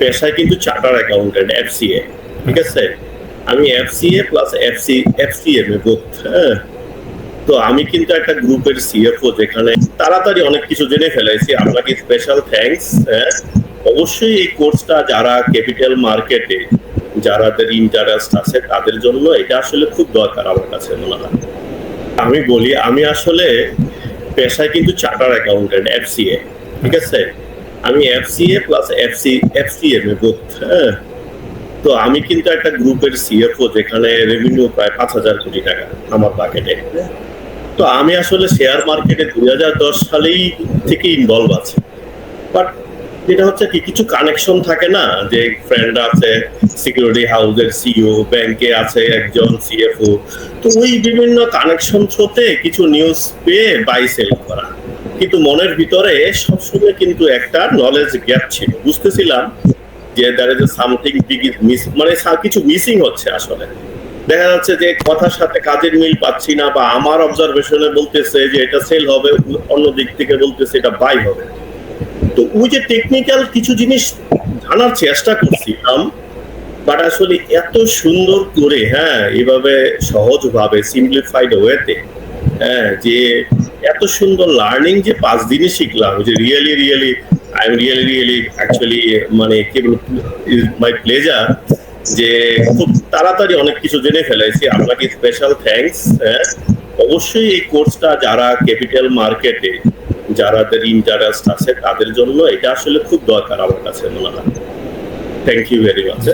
পেশায় কিন্তু charter accountant FCA ঠিক আছে? আমি এফসিএ প্লাস এফসি এফসিএম এ বোধ হ্যাঁ? তো আমি কিন্তু একটা গ্রুপের সিএফও যেখানে তাড়াতাড়ি অনেক কিছু জেনে ফেলেছি, আপনাকে স্পেশাল থ্যাঙ্কস হ্যাঁ? অবশ্যই এই কোর্সটা যারা ক্যাপিটাল মার্কেটে যারাদের ইন্টারেস্ট আছে, তাদের জন্য এটা আসলে খুব দরকার আমার কাছে মনে হয়। আমি বলি, আমি আসলে পেশায় কিন্তু চার্টার অ্যাকাউন্টেন্ট এফসিএ ঠিক আছে? আমি এফসিএ প্লাস এফসি এফসিএম বোধ হ্যাঁ? তো আমি কিন্তু একটা গ্রুপের সিএফও যেখানে রেভিনিউ প্রায় পাঁচ হাজার কোটি টাকা আমার বাকেটে তো আমি আসলে শেয়ার মার্কেটে দুই হাজার দশ সালেই থেকে ইনভলভ আছি। বাট যেটা হচ্ছে কি, কিছু কানেকশন থাকে না, যে ফ্রেন্ড আছে সিকিউরিটি হাউসের সিও ব্যাংকে আছে একজন সিএফও তো ওই বিভিন্ন কানেকশন থ্রোতে কিছু নিউজ পেয়ে বাই সেল করা। কিন্তু মনের ভিতরে সবসময় কিন্তু একটা নলেজ গ্যাপ ছিল। বুঝতেছিলাম যে there is something big miss মানে কিছু মিসিং হচ্ছে আসলে। দেখা যাচ্ছে যে কথার সাথে কাজের মিল পাচ্ছি না বা আমার অবজারভেশনে বলতেছে যে এটা সেল হবে, অন্য দিক থেকে বলতেছে এটা বাই হবে। তো ওই যে টেকনিক্যাল কিছু জিনিস জানার চেষ্টা করছিলাম বাট আসলে এত সুন্দর করে হ্যাঁ এভাবে সহজভাবে সিম্পলিফাইড ওয়েতে হ্যাঁ যে এত সুন্দর লার্নিং যে পাঁচ দিনে শিখলাম, যে really really I am really really actually মানে কি মাই প্লেজার যে খুব তাড়াতাড়ি অনেক কিছু জেনে ফেলেছি। আপনাকে স্পেশাল থ্যাঙ্কস হ্যাঁ। অবশ্যই এই কোর্সটা যারা ক্যাপিটাল মার্কেটে যারাদের ইন্টারেস্ট আছে, তাদের জন্য এটা আসলে খুব দরকার আমার কাছে মনে হয়। Thank you very much